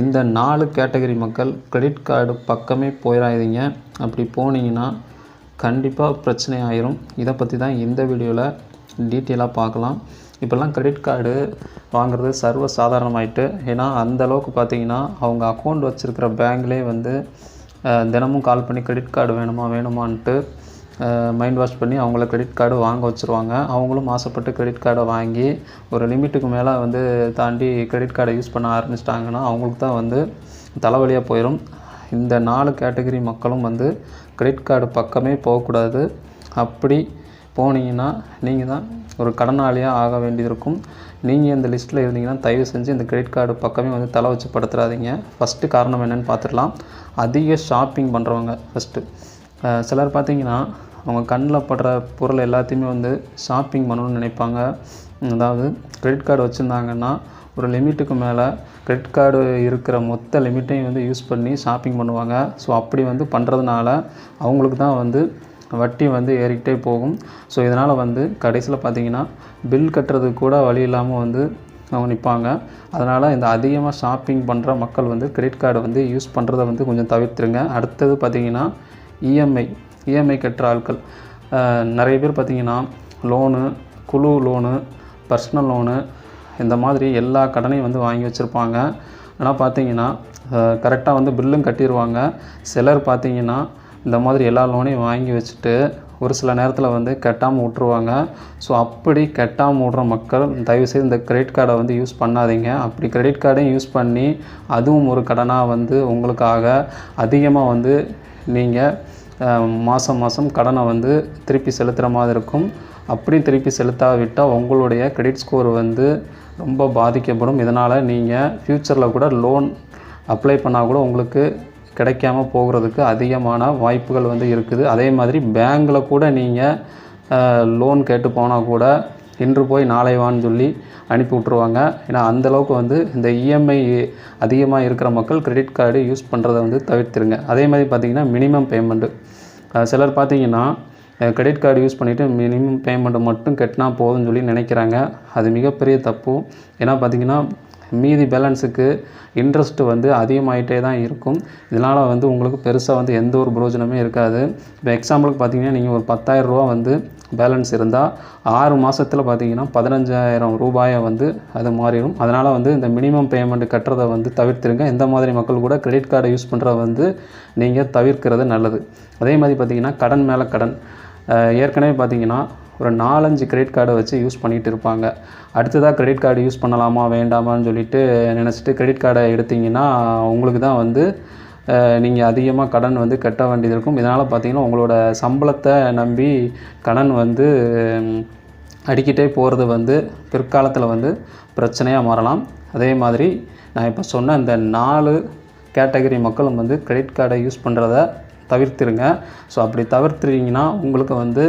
இந்த நாலு கேட்டகரி மக்கள் கிரெடிட் கார்டு பக்கமே போயிடாதீங்க அப்படி போனீங்கன்னா கண்டிப்பாக பிரச்சனை ஆயிரும். இதை பற்றி தான் இந்த வீடியோவில் டீட்டெயிலாக பார்க்கலாம். இப்போல்லாம் கிரெடிட் கார்டு வாங்குறது சர்வ சாதாரணமாயிட்டு ஏன்னா அந்த அளவுக்கு பார்த்தீங்கன்னா அவங்க அக்கௌண்ட் வச்சுருக்கிற பேங்க்லேயே வந்து தினமும் கால் பண்ணி கிரெடிட் கார்டு வேணுமா வேணுமான்ட்டு மைண்ட் வாஷ் பண்ணி அவங்கள கிரெடிட் கார்டு வாங்க வச்சுருவாங்க. அவங்களும் ஆசைப்பட்டு கிரெடிட் கார்டை வாங்கி ஒரு லிமிட்டுக்கு மேலே வந்து தாண்டி கிரெடிட் கார்டை யூஸ் பண்ண ஆரம்பிச்சிட்டாங்கன்னா அவங்களுக்கு தான் வந்து தலைவலியாக போயிடும் இந்த நாலு கேட்டகரி மக்களும் வந்து கிரெடிட் கார்டு பக்கமே போகக்கூடாது. அப்படி போனீங்கன்னா நீங்கள் தான் ஒரு கடனாளியாக ஆக வேண்டியது இருக்கும் நீங்கள் இந்த லிஸ்ட்டில் இருந்தீங்கன்னா தயவு செஞ்சு இந்த கிரெடிட் கார்டு பக்கமே வந்து தலை வச்சு படுத்துறாதீங்க. ஃபஸ்ட்டு காரணம் என்னென்னு பார்த்துடலாம். அதிக ஷாப்பிங் பண்ணுறவங்க ஃபஸ்ட்டு சிலர் பார்த்தீங்கன்னா அவங்க கண்ணில் படுற பொருள் எல்லாத்தையுமே வந்து ஷாப்பிங் பண்ணணும்னு நினைப்பாங்க. அதாவது கிரெடிட் கார்டு வச்சுருந்தாங்கன்னா ஒரு லிமிட்டுக்கு மேலே கிரெடிட் கார்டு இருக்கிற மொத்த லிமிட்டையும் வந்து யூஸ் பண்ணி ஷாப்பிங் பண்ணுவாங்க. ஸோ அப்படி வந்து பண்ணுறதுனால அவங்களுக்கு தான் வந்து வட்டி வந்து ஏறிக்கிட்டே போகும். ஸோ இதனால் வந்து கடைசியில் பார்த்தீங்கன்னா பில் கட்டுறதுக்கு கூட வழி இல்லாமல் வந்து அவங்க நிற்பாங்க அதனால் இந்த அதிகமாக ஷாப்பிங் பண்ணுற மக்கள் வந்து கிரெடிட் கார்டு வந்து யூஸ் பண்ணுறதை வந்து கொஞ்சம் தவிர்த்துருங்க. அடுத்தது பார்த்தீங்கன்னா இஎம்ஐ இஎம்ஐ கட்டுற ஆட்கள். நிறைய பேர் பார்த்தீங்கன்னா லோனு குழு லோனு பர்சனல் லோனு இந்த மாதிரி எல்லா கடனையும் வந்து வாங்கி வச்சுருப்பாங்க. ஆனால் பார்த்தீங்கன்னா கரெக்டாக வந்து பில்லும் கட்டிடுவாங்க சிலர் பார்த்திங்கன்னா இந்த மாதிரி எல்லா லோனையும் வாங்கி வச்சுட்டு ஒரு சில நேரத்தில் வந்து கட்டாமல் விட்ருவாங்க ஸோ அப்படி கட்டாமல் விட்ற மக்கள் தயவுசெய்து இந்த கிரெடிட் கார்டை வந்து யூஸ் பண்ணாதீங்க. அப்படி கிரெடிட் கார்டையும் யூஸ் பண்ணி அதுவும் ஒரு கடனாக வந்து உங்களுக்காக அதிகமாக வந்து நீங்கள் மாதம் மாதம் கடனை வந்து திருப்பி செலுத்துகிற மாதிரி இருக்கும். அப்படி திருப்பி செலுத்தாவிட்டால் உங்களுடைய கிரெடிட் ஸ்கோர் வந்து ரொம்ப பாதிக்கப்படும். இதனால் நீங்கள் ஃப்யூச்சரில் கூட லோன் அப்ளை பண்ணால் கூட உங்களுக்கு கிடைக்காம போகிறதுக்கு அதிகமான வாய்ப்புகள் வந்து இருக்குது. அதே மாதிரி பேங்கில் கூட நீங்கள் லோன் கேட்டு போனால் கூட இன்று போய் நாளை வான்னு சொல்லி அனுப்பி விட்ருவாங்க ஏன்னா அந்தளவுக்கு வந்து இந்த இஎம்ஐ அதிகமாக இருக்கிற மக்கள் கிரெடிட் கார்டு யூஸ் பண்ணுறதை வந்து தவிர்த்துருங்க. அதே மாதிரி பார்த்திங்கன்னா மினிமம் பேமெண்ட்டு சிலர் பார்த்திங்கன்னா கிரெடிட் கார்டு யூஸ் பண்ணிவிட்டு மினிமம் பேமெண்ட்டு மட்டும் கட்டினா போதும்னு சொல்லி நினைக்கிறாங்க. அது மிகப்பெரிய தப்பு. ஏன்னா பார்த்தீங்கன்னா மீதி பேலன்ஸுக்கு இன்ட்ரெஸ்ட்டு வந்து அதிகமாகிட்டே தான் இருக்கும். இதனால் வந்து உங்களுக்கு பெருசாக வந்து எந்த ஒரு பிரோஜனமே இருக்காது. இப்போ எக்ஸாம்பிளுக்கு பார்த்தீங்கன்னா நீங்கள் ஒரு 10000 ரூபா வந்து பேலன்ஸ் இருந்தால் ஆறு மாதத்தில் பார்த்தீங்கன்னா பதினஞ்சாயிரம் ரூபாயை வந்து அது மாறிடும். அதனால் வந்து இந்த மினிமம் பேமெண்ட் கட்டுறதை வந்து தவிர்த்துருங்க. இந்த மாதிரி மக்கள் கூட கிரெடிட் கார்டை யூஸ் பண்ணுறத வந்து நீங்கள் தவிர்க்கிறது நல்லது. அதே மாதிரி பார்த்தீங்கன்னா கடன் மேலே கடன். ஏற்கனவே பார்த்தீங்கன்னா ஒரு நாலஞ்சு கிரெடிட் கார்டை வச்சு யூஸ் பண்ணிகிட்டு இருப்பாங்க. அடுத்ததாக கிரெடிட் கார்டு யூஸ் பண்ணலாமா வேண்டாமான்னு சொல்லிட்டு நினச்சிட்டு கிரெடிட் கார்டை எடுத்தீங்கன்னா உங்களுக்கு தான் வந்து நீங்கள் அதிகமாக கடன் வந்து கட்ட வேண்டியது இருக்கும். இதனால் பார்த்தீங்கன்னா உங்களோட சம்பளத்தை நம்பி கடன் வந்து அடிக்கிட்டே போகிறது வந்து பிற்காலத்தில் வந்து பிரச்சனையாக மாறலாம். அதே மாதிரி நான் இப்போ சொன்ன இந்த நாலு கேட்டகரி மக்களும் வந்து கிரெடிட் கார்டை யூஸ் பண்ணுறத தவிர்த்துருங்க. ஸோ அப்படி தவிர்த்துறீங்கன்னா உங்களுக்கு வந்து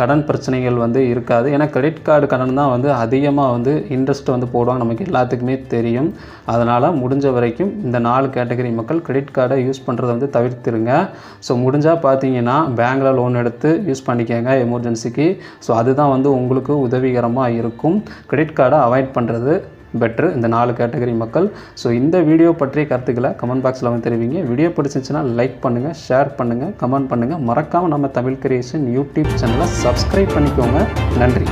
கடன் பிரச்சனைகள் வந்து இருக்காது. ஏன்னா கிரெடிட் கார்டு கடன் தான் வந்து அதிகமாக வந்து இன்ட்ரெஸ்ட் வந்து போடுவாங்க. நமக்கு எல்லாத்துக்குமே தெரியும். அதனால் முடிஞ்ச வரைக்கும் இந்த நாலு கேட்டகரி மக்கள் கிரெடிட் கார்டை யூஸ் பண்ணுறதை வந்து தவிர்த்துருங்க. ஸோ முடிஞ்சால் பார்த்தீங்கன்னா பேங்க்கில் லோன் எடுத்து யூஸ் பண்ணிக்கோங்க எமர்ஜென்சிக்கு ஸோ அதுதான் வந்து உங்களுக்கு உதவிகரமாக இருக்கும். கிரெடிட் கார்டை அவாய்ட் பண்ணுறது பெட்ரு இந்த நாலு கேட்டகரி மக்கள். ஸோ இந்த வீடியோ பற்றிய கருத்துக்களை கமெண்ட் பாக்ஸில் வந்து தெரிவிங்க. வீடியோ பிடிச்சிருந்துச்சுன்னா லைக் பண்ணுங்கள் ஷேர் பண்ணுங்கள் கமெண்ட் பண்ணுங்கள் மறக்காமல் நம்ம தமிழ் கிரியேஷன் யூடியூப் சேனலை சப்ஸ்கிரைப் பண்ணிக்கோங்க. நன்றி.